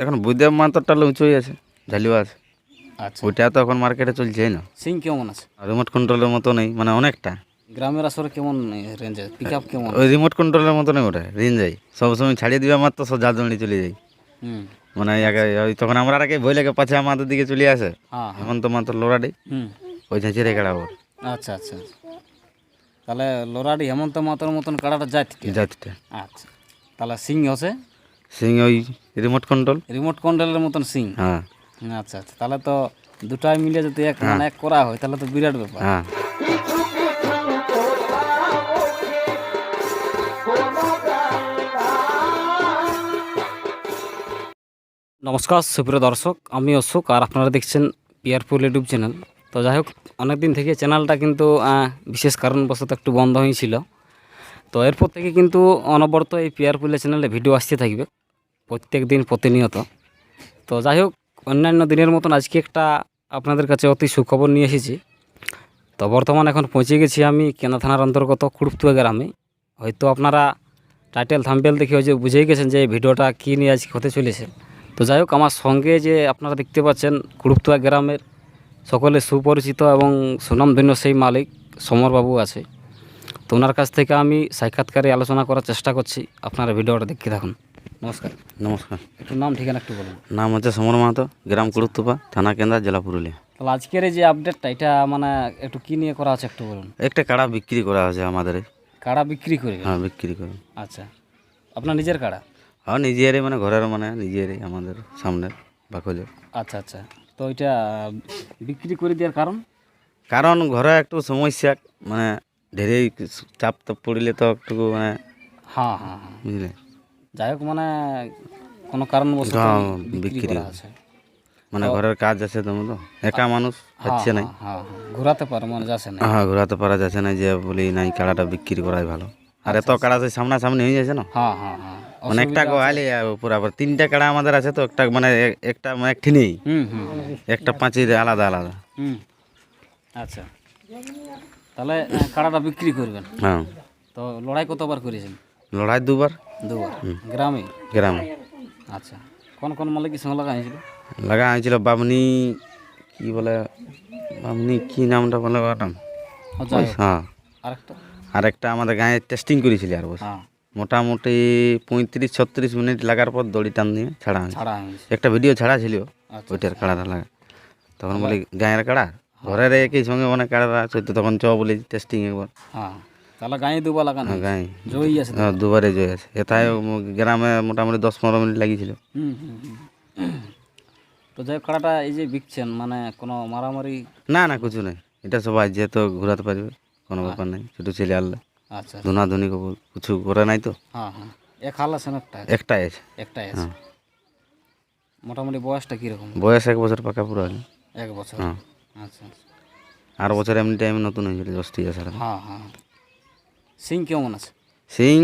এখন বৈদ্যব মাত্রটা উঁচুই আছে ঝালিও আছে। আচ্ছা। ওইটা তো এখন মার্কেটে চলছেই না। সিং কেমন আছে? রিমোট কন্ট্রোলের মতো নেই মানে অনেকটা। গ্রামের আসরে কেমন রেঞ্জে পিক আপ কেমন? ওই রিমোট কন্ট্রোলের মতো নেই ওটা রিন যাই সবসময় ছাড়িয়ে দিবে আমার তো সব জাজমনি চলে যাই মানে আগে ওই তখন আমরা আগে বই লেগে পাছে আমাদের দিকে চলে আসে। হ্যাঁ হ্যাঁ। এখন তো মাত্র লোড়াডি হুম। ওই ঝাঁচিয়ে রেখে আচ্ছা আচ্ছা আচ্ছা। তাহলে লোরাডি হেমন্ত মাতর মতন কাড়াটা যায় থেকে জাতিটা। আচ্ছা। তাহলে সিং হচ্ছে সিং ওই রিমোট কন্ট্রোল রিমোট কন্ট্রোলের মতন সিং? হ্যাঁ। আচ্ছা আচ্ছা তাহলে তো দুটাই মিলে যদি এক মানে এক করা হয় তাহলে তো বিরাট ব্যাপার। হ্যাঁ। নমস্কার সুপ্রিয় দর্শক আমি অশোক আর আপনারা দেখছেন পিয়ারপুর ইউটিউব চ্যানেল তো যাই হোক অনেকদিন থেকে চ্যানেলটা কিন্তু বিশেষ কারণবশত একটু বন্ধ হয়েছিল। তো এরপর থেকে কিন্তু অনবরত এই পিয়ারপুলের চ্যানেলে ভিডিও আসতে থাকবে, প্রত্যেক দিন প্রতিনিয়ত। তো যাই হোক, অন্যান্য দিনের মতন আজকে একটা আপনাদের কাছে অতি সুখবর নিয়ে এসেছি। তো বর্তমান এখন পৌঁছে গেছি আমি কেনা থানার অন্তর্গত কুড়ুপতুয়া গ্রামে। হয়তো আপনারা টাইটেল থাম্বেল দেখে হয়তো বুঝেই গেছেন যে ভিডিওটা কী নিয়ে আজকে হতে চলেছে। তো যাই হোক, আমার সঙ্গে যে আপনারা দেখতে পাচ্ছেন কুড়ুপতুয়া গ্রামের সকলে সুপরিচিত এবং সুনামধন্য সেই মালিক সমরবাবু আছে। তো ওনার কাছ থেকে আমি সাক্ষাৎকারে আলোচনা করার চেষ্টা করছি। আপনারা ভিডিওটা দেখতে থাকুন। নমস্কার। নমস্কার। একটু নাম ঠিকানা একটু বলুন। নাম হচ্ছে সমর মাহাতো গ্রাম কুড়ুত্তুপা থানা কেন্দ্রা জেলা পুরুলিয়া। তাহলে আজকের এই যে আপডেটটা এটা মানে একটু কী নিয়ে করা আছে একটু বলুন? একটা কাড়া বিক্রি করা আছে আমাদের। কাড়া বিক্রি করে? হ্যাঁ বিক্রি করে। আচ্ছা। আপনার নিজের কাড়া? হ্যাঁ নিজেরই মানে ঘরের মানে নিজেরই আমাদের সামনের বাকলে আচ্ছা আচ্ছা। তো এটা বিক্রি করে দেওয়ার কারণ? কারণ ঘরে একটু সমস্যা মানে ঢেরেই চাপ তাপ পড়লে তো একটু মানে হ্যাঁ হ্যাঁ হ্যাঁ। বুঝলে? যাই হোক মানে কোনো কারণবশত হ্যাঁ, বিক্রি করা আছে। মানে ঘরের কাজ আছে তেমন তো একা মানুষ হচ্ছে না হ্যাঁ হ্যাঁ হ্যাঁ। ঘোরাতে পারে মানে যাচ্ছে না হ্যাঁ ঘোরাতে পারা যাচ্ছে না যে বলি নাই কাড়াটা বিক্রি করাই ভালো। আর এত কাড়া সেই সামনাসামনি হয়ে যাচ্ছে না? হ্যাঁ হ্যাঁ হ্যাঁ। মানে একটা গোয়ালে পুরো আবার তিনটা কাড়া আমাদের আছে তো একটা মানে একটা মানে একটি নেই। হুম হুম হুম, একটা পাঁচির আলাদা আলাদা। হুম। আচ্ছা। তাহলে কাড়াটা বিক্রি করবেন। হ্যাঁ। তো লড়াই কতবার করেছেন? লড়াই দুবার। দুবার। গ্রামে? গ্রামে। আচ্ছা। কোন কোন মালিকের সঙ্গে লাগা হয়েছিল? লাগা হয়েছিল বামনি কি বলে বামনি কি নামটা বলে ওটা? ও যাই হোক, হ্যাঁ। আরেকটা? আর একটা আমাদের গায়ে টেস্টিং করেছিল আর বসে। হ্যাঁ। মোটামুটি পঁয়ত্রিশ ছত্রিশ মিনিট লাগার পর দড়ি টান দিয়ে ছাড়া হয়েছে। ছাড়া একটা ভিডিও ছাড়া ছিল আচ্ছা ওইটার কাড়াটা লাগা। তখন বলি গায়ের কাড়া? ঘরের একই সঙ্গে অনেক কাড়ারা আছে? তো তখন চ বলি টেস্টিং একবার। হ্যাঁ তাহলে গায়ে দুবার লাগানো হয়েছে। গায়ে। জয়ী আছে হ্যাঁ, দুবারে জয় আছে। এটাই গ্রামে মোটামুটি দশ পনেরো মিনিট লাগিয়েছিল। তো যাই কাড়াটা এই যে বিকছেন মানে কোনো মারামারি? না না কিছু নেই। এটা সবাই যেহেতু ঘোরাতে পারবে কোনো ব্যাপার নেই। ছোটো ছেলে আনলে আচ্ছা ধুনা ধুনি কিছু করে নাই তো। হ্যাঁ হ্যাঁ। এক হাল আছে না একটা একটাই আছে। একটাই আছে। মোটামুটি বয়সটা কীরকম? বয়স এক বছর পাকা পুরো এক বছর। হ্যাঁ। আচ্ছা আচ্ছা। আর বছর এমনি টাইমে নতুন হয়েছিল দশটি আছে। হ্যাঁ হ্যাঁ। সিং কেমন আছে? সিং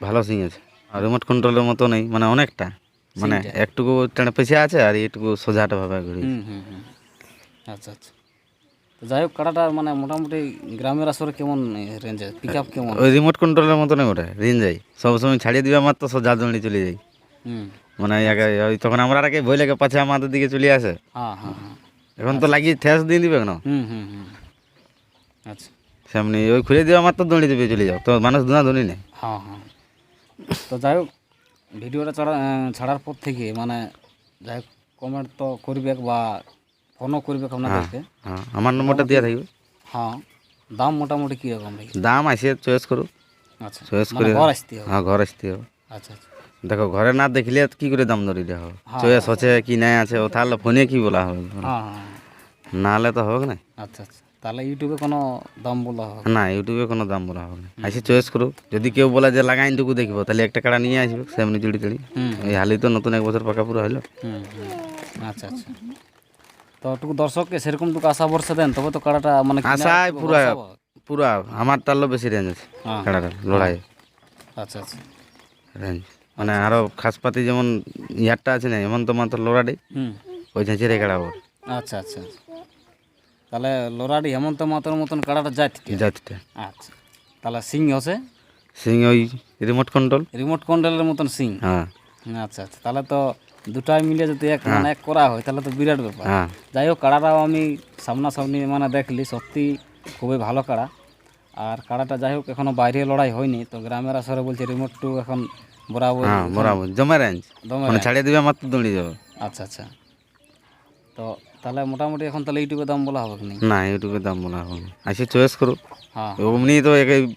ভালো সিং আছে। আর রিমোট কন্ট্রোলের মতো নেই মানে অনেকটা। মানে একটুকু টেনে পেছে আছে আর একটুকু সোজাটা ভাবে ঘুরি হুম হুম হুম। আচ্ছা আচ্ছা। তো যাই হোক কাটাটা মানে মোটামুটি গ্রামের আসরে কেমন রেঞ্জে পিক আপ কেমন? ওই রিমোট কন্ট্রোলের মতো নেই ওটা রিন যাই সবসময় ছাড়িয়ে দিবে আমার তো সব জাজমনি চলে যাই। হুম। মানে তখন আমরা আগে বই লেগে পাছে আমাদের দিকে চলে আসে। হ্যাঁ হ্যাঁ হ্যাঁ। এখন তো লাগিয়ে ঠেস দিয়ে দিবে না হুম হুম হুম। আচ্ছা। সামনে ওই খুলে দিয়ে আমার তো দৌড়ি দেবে চলে যাও। তো মানুষ ধুনা ধুনি নেই হ্যাঁ হ্যাঁ। তো যাই হোক ভিডিওটা ছাড়া ছাড়ার পর থেকে মানে যাই হোক কমেন্ট তো করবে বা ফোনও করবে আপনাদেরকে। হ্যাঁ আমার নম্বরটা দিয়ে থাকবে। হ্যাঁ দাম মোটামুটি কীরকম দাম আসে চয়েস করো। আচ্ছা চয়েস মানে করে ঘর আসতে হবে। হ্যাঁ ঘর আসতে হবে। আচ্ছা আচ্ছা। দেখো ঘরে না দেখলে কি করে দাম দরি দেওয়া হবে চয়েস হচ্ছে কি নাই আছে ও তাহলে ফোনে কি বলা হবে? হ্যাঁ হ্যাঁ। না হলে তো হোক না। আচ্ছা আচ্ছা। তাহলে ইউটিউবে কোনো দাম বলা হবে না? ইউটিউবে কোনো দাম বলা হবে না। আসে চয়েস করো। যদি কেউ বলে যে লাগাইন টুকু দেখব তাহলে একটা কাড়া নিয়ে আসবে সেমনি জুড়ি হুম এই হালি তো নতুন এক বছর পাকা পুরো হলো। আচ্ছা আচ্ছা। তো একটু দর্শককে সেরকম টুকু আশা ভরসা দেন তবে তো কাড়াটা মানে আশায় পুরা। পুরা আমার তারও বেশি রেঞ্জ আছে হ্যাঁ। কাড়াটার লড়াই আচ্ছা আচ্ছা। রেঞ্জ মানে আরও খাসপাতি যেমন ইয়ারটা আছে না এমন তো মাত্র লোড়াডি হুম। ওই রেখে ওর আচ্ছা আচ্ছা আচ্ছা। তাহলে লোরাডি হেমন্ত মাতর মতন কাড়াটা থেকে জাতিটা আচ্ছা। তাহলে সিং হচ্ছে? সিং ওই রিমোট কন্ট্রোল। রিমোট কন্ট্রোলের মতন সিং? হ্যাঁ। আচ্ছা আচ্ছা। তাহলে তো দুটাই মিলে যদি এক মানে এক করা হয় তাহলে তো বিরাট ব্যাপার। হ্যাঁ। যাই হোক কাড়াটাও আমি সামনাসামনি মানে দেখলি সত্যি খুবই ভালো কাড়া। আর কাড়াটা যাই হোক এখনও বাইরে লড়াই হয়নি তো গ্রামের আসরে বলছে রিমোট টু এখন বরাবর। হ্যাঁ বরাবর। জমা রেঞ্জ মানে ছাড়িয়ে দিবে মাত্র দৌড়িয়ে যাবে। আচ্ছা আচ্ছা। তো তাহলে মোটামুটি এখন তাহলে ইউটিউবে দাম বলা হবে না ইউটিউবে দাম বলা হবে আসে চয়েস করো হ্যাঁ। অমনি তো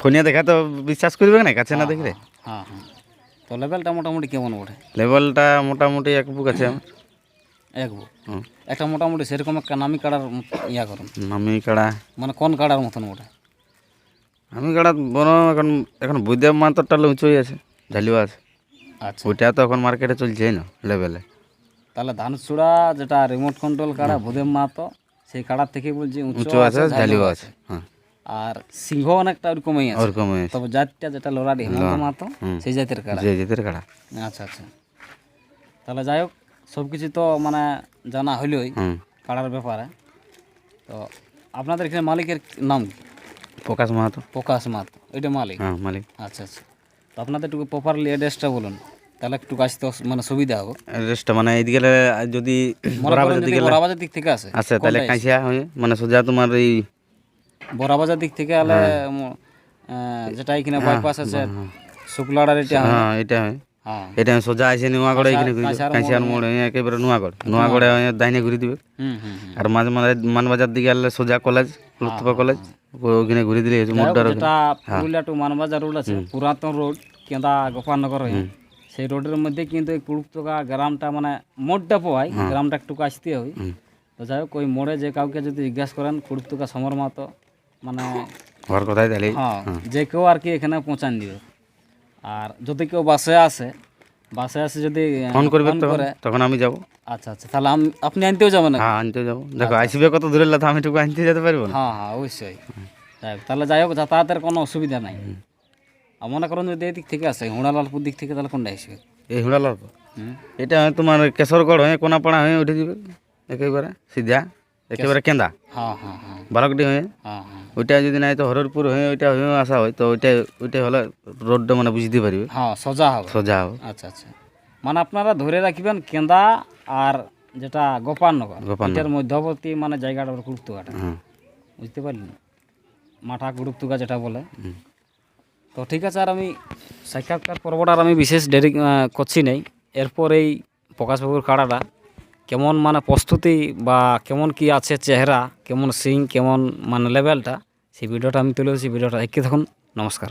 ফোনে দেখা তো বিশ্বাস করবে না কাছে না দেখলে? হ্যাঁ হ্যাঁ তো লেভেলটা মোটামুটি কেমন ওঠে লেভেলটা মোটামুটি এক বুক আছে। আমার এক বুক। একটা মোটামুটি সেরকম একটা নামি কাড়ার ইয়া করুন আমি কাড়া। মানে কোন কাড়ার মতন ওঠে আমি কাড়া বড় এখন এখন বৈদ্যব মাত্রটা উঁচুই আছে ঝালিও আছে। আচ্ছা। ওইটা তো এখন মার্কেটে চলছেই না লেভেলে তাহলে ধানচূড়া যেটা রিমোট কন্ট্রোল কাড়া ভূদেব মাহাতো সেই কাড়ার থেকে বলছি উঁচু আছে ঝালিও আছে হ্যাঁ। আর সিংহ অনেকটা ওরকমই আছে। ওরকম আছে। তবে জাতটা যেটা লোরাডি হেমন্ত মাহাতো সেই জাতের কাড়া। যে যেতের কাড়া। আচ্ছা আচ্ছা। তাহলে যাই হোক সব কিছু তো মানে জানা হইলই কাড়ার ব্যাপারে। তো আপনাদের এখানে মালিকের নাম প্রকাশ মাহাতো। প্রকাশ মাহাতো। ওইটা মালিক? হ্যাঁ মালিক। আচ্ছা আচ্ছা। তো আপনাদের একটু প্রপারলি অ্যাড্রেসটা বলুন। তাহলে একটু আসতে মানে সুবিধা হবে। অ্যাড্রেসটা মানে এইদিকে যদি করেন যদি বড়াবাজার দিক থেকে আসে আছে তাহলে কাঁচিয়া হয়ে মানে সোজা তোমার এই বড়াবাজার দিক থেকে আলে যেটা এখানে বাইপাস আছে শুক্লাড়ার এটা হ্যাঁ। এটা হয়। হ্যাঁ। এটা সোজা আছে নোয়াগড়ে এখানে কাঁচিয়ার মোড়। একেবারে নোয়াগড় নোয়াগড়ে হয়ে দাইনে ঘুরে দিবে। আর মাঝে মাঝে মানবাজার দিকে আনলে সোজা কলেজ লুৎফা কলেজ ওখানে ঘুরে দিলে। যেটা পুরুলিয়া টু মানবাজার রোড আছে পুরাতন রোড কেন্দা গোপালনগর হয়ে। সেই রোডের মধ্যে কিন্তু এই কুড়ুপতকা গ্রামটা মানে মোড়টা পোয়াই গ্রামটা একটু আসতে হয়। তো যাই হোক ওই মোড়ে যে কাউকে যদি জিজ্ঞাসা করেন কুড়ুপতকা সমর মতো মানে ঘর কোথায় তাহলে। হ্যাঁ যে কেউ আর কি এখানে পৌঁছান দিবে। আর যদি কেউ বাসে আসে বাসে আসে যদি ফোন করবে তখন আমি যাব। আচ্ছা আচ্ছা তাহলে আমি আপনি আনতেও যাবেন না হ্যাঁ আনতে যাব। দেখো আসবে কত দূরে তো আমি টুকু আনতে যেতে পারব হ্যাঁ হ্যাঁ অবশ্যই। তাহলে যাই হোক যাতায়াতের কোনো অসুবিধা নাই। আর মনে করুন যদি এদিক থেকে আসে হুড়ালালপুর দিক থেকে তাহলে কোনটা আসবে? এই হুড়ালার হুম। এটা হয় তোমার কেশরগড় হয়ে কোনাপাড়া হয়ে উঠে দিবে একেবারে সিধা একেবারে কেন্দা। হ্যাঁ হ্যাঁ হ্যাঁ। বালকটি হয়ে। হ্যাঁ হ্যাঁ। ওইটা যদি নাই তো হররপুর হয়ে ওইটা হয়ে আসা হয় তো ওইটা ওইটা হলে রোডটা মানে বুঝতে পারবে। হ্যাঁ সোজা হবে। সোজা হবে। আচ্ছা আচ্ছা। মানে আপনারা ধরে রাখবেন কেন্দা আর যেটা গোপালনগর। এটার মধ্যবর্তী মানে জায়গাটা কুড়ুপ্তুকাটা হুম বুঝতে পারলেন? মাঠা কুড়ুপ্তুকা যেটা বলে। হুম। তো ঠিক আছে, আর আমি সাক্ষাৎকার পর্বটা আর আমি বিশেষ দেরি করছি নেই। এরপর এই প্রকাশ প্রকাশবাবুর কাড়াটা কেমন মানে প্রস্তুতি বা কেমন কি আছে চেহারা, কেমন সিং কেমন মানে লেভেলটা সেই ভিডিওটা আমি তুলেছি ভিডিওটা একই থাকুন। নমস্কার।